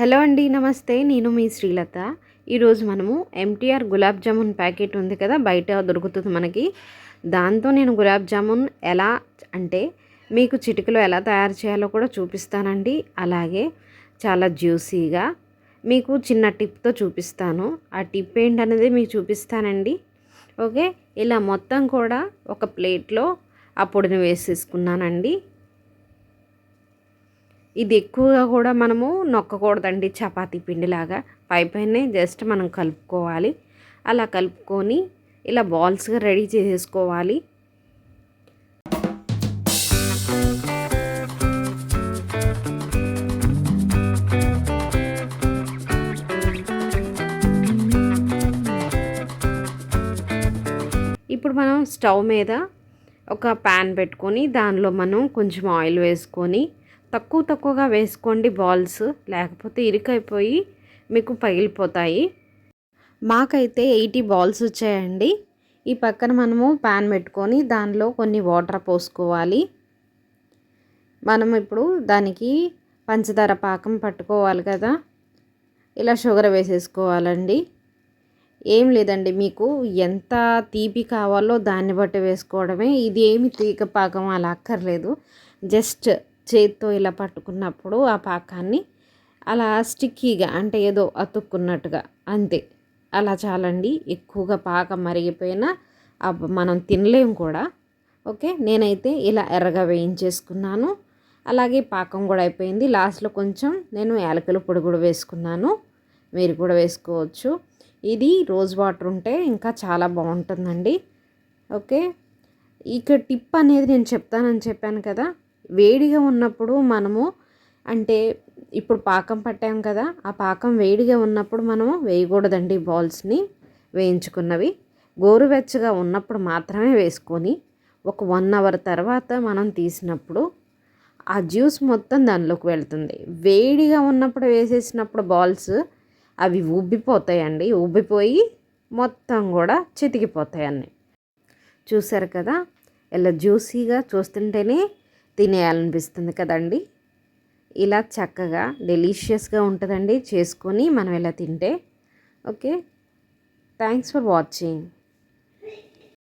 Hello అండి నమస్తే. నేను మీ శ్రీలత. ఈరోజు మనము ఎంటీఆర్ గులాబ్ జామున్ ప్యాకెట్ ఉంది కదా బయట దొరుకుతుంది మనకి. దాంతో నేను గులాబ్ జామున్ ఎలా అంటే మీకు చిటికలో ఎలా తయారు చేయాలో కూడా చూపిస్తానండి. అలాగే చాలా జ్యూసీగా మీకు చిన్న టిప్తో చూపిస్తాను. ఆ టిప్ ఏంటనేది మీకు చూపిస్తానండి. ఓకే? ఇలా మొత్తం కూడా ఒక ప్లేట్లో ఆ పొడిని వేసేసుకున్నానండి. ఇది ఎక్కువగా కూడా మనము నొక్కకూడదండి చపాతీ పిండిలాగా. పై పైనే జస్ట్ మనం కలుపుకోవాలి. అలా కలుపుకొని ఇలా బాల్స్గా రెడీ చేసేసుకోవాలి. ఇప్పుడు మనం స్టవ్ మీద ఒక ప్యాన్ పెట్టుకొని దానిలో మనం కొంచెం ఆయిల్ వేసుకొని తక్కువ తక్కువగా వేసుకోండి బాల్స్. లేకపోతే ఇరుకైపోయి మీకు పగిలిపోతాయి. మాకైతే ఎయిటీ బాల్స్ వచ్చాయండి. ఈ పక్కన మనము ప్యాన్ పెట్టుకొని దానిలో కొన్ని వాటర్ పోసుకోవాలి. మనం ఇప్పుడు దానికి పంచదార పాకం పట్టుకోవాలి కదా. ఇలా షుగర్ వేసేసుకోవాలండి. ఏం లేదండి మీకు ఎంత తీపి కావాలో దాన్ని బట్టి వేసుకోవడమే. ఇది ఏమి తీగ పాకం అలా అక్కర్లేదు. జస్ట్ చేతితో ఇలా పట్టుకున్నప్పుడు ఆ పాకాన్ని అలా స్టిక్కీగా అంటే ఏదో అతుక్కున్నట్టుగా అంతే. అలా చాలండి. ఎక్కువగా పాకం మరిగిపోయినా మనం తినలేము కూడా. ఓకే? నేనైతే ఇలా ఎర్రగా వేయించేసుకున్నాను. అలాగే పాకం కూడా అయిపోయింది. లాస్ట్లో కొంచెం నేను యాలకుల పొడి కూడా వేసుకున్నాను. మీరు కూడా వేసుకోవచ్చు. ఇది రోజ్ వాటర్ ఉంటే ఇంకా చాలా బాగుంటుందండి. ఓకే? ఇక టిప్ అనేది నేను చెప్తానని చెప్పాను కదా వేడిగా ఉన్నప్పుడు మనము అంటే ఇప్పుడు పాకం పట్టాం కదా ఆ పాకం వేడిగా ఉన్నప్పుడు మనము వేయకూడదండి బాల్స్ని వేయించుకున్నవి. గోరువెచ్చగా ఉన్నప్పుడు మాత్రమే వేసుకొని ఒక వన్ అవర్ తర్వాత మనం తీసినప్పుడు ఆ జ్యూస్ మొత్తం దానిలోకి వెళ్తుంది. వేడిగా ఉన్నప్పుడు వేసేసినప్పుడు బాల్స్ అవి ఉబ్బిపోతాయండి ఉబ్బిపోయి మొత్తం కూడా చితికిపోతాయి అన్నీ. చూసారు కదా? ఇలా జ్యూసీగా చూస్తుంటేనే తినేయాలనిపిస్తుంది కదండి. ఇలా చక్కగా డెలీషియస్గా ఉంటుందండి. చేసుకొని మనం ఇలా తింటే. ఓకే. Thanks for watching.